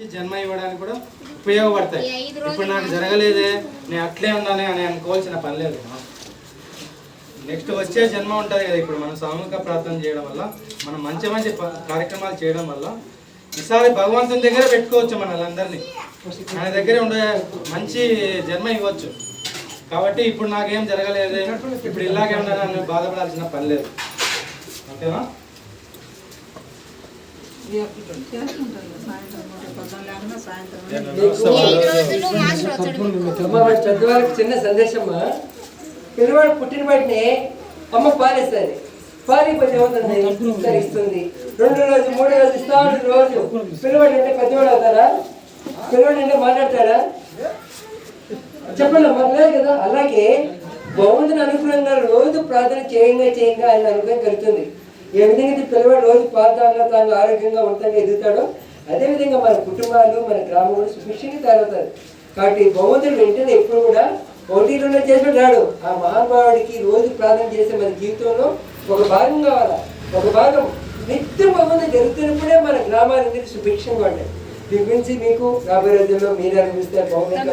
జన్మ ఇవ్వడానికి కూడా ఉపయోగపడతాయి. ఇప్పుడు నాకు జరగలేదే నేను అట్లే ఉన్నానే అని అనుకోవాల్సిన పని లేదు. నెక్స్ట్ వచ్చే జన్మ ఉంటుంది కదా ఇప్పుడు మనం సామూహిక ప్రార్థన చేయడం వల్ల మనం మంచి మంచి కార్యక్రమాలు చేయడం వల్ల ఈసారి భగవంతుని దగ్గర పెట్టుకోవచ్చు మన వాళ్ళందరినీ ఆయన దగ్గరే ఉండే మంచి జన్మ ఇవ్వచ్చు. కాబట్టి ఇప్పుడు నాకేం జరగలేదు ఇప్పుడు ఇలాగే ఉన్నానని బాధపడాల్సిన పని లేదు. ఓకేనా? పెద్దవాళ్ళకి చిన్న సందేశమ్మా పిల్లవాడు పుట్టిన వాటినే అమ్మ పాలిస్తుంది పాలిపోతే ఏమవుతుంది ఇస్తుంది రెండు రోజు మూడు రోజు ఇస్తా ఉంటుంది రోజు పిల్లవాడు అంటే పెద్దవాడు అవుతారా పిల్లవాడు అంటే మాట్లాడతారా చెప్పండి అమ్మా కదా. అలాగే బాగుందని అనుగ్రహంగా రోజు ప్రార్థన చేయంగా చేయంగా ఆయన అనుగ్రహం కలుగుతుంది. ఏ విధంగా అయితే పిల్లవాడు రోజు ప్రార్థనలో తాను ఆరోగ్యంగా ఉంటాగా ఎదుగుతాడో అదేవిధంగా మన కుటుంబాలు మన గ్రామం కూడా సుభిక్షంగా తయారవుతారు. కాబట్టి భగవంతుడు వెంటనే ఎప్పుడు కూడా ఒకటి రెండు చేసి రాడు. ఆ మహానుభావుడికి రోజు ప్రార్థన చేసే మన జీవితంలో ఒక భాగం కావాలా? ఒక భాగం. నిత్యం భగవంతుడు జరుగుతున్నప్పుడే మన గ్రామాలన్నీ సుభిక్షంగా ఉంటాయి. దీని గురించి మీకు రాబోయే రోజుల్లో మీరు అనిపిస్తే బాగుంటుంది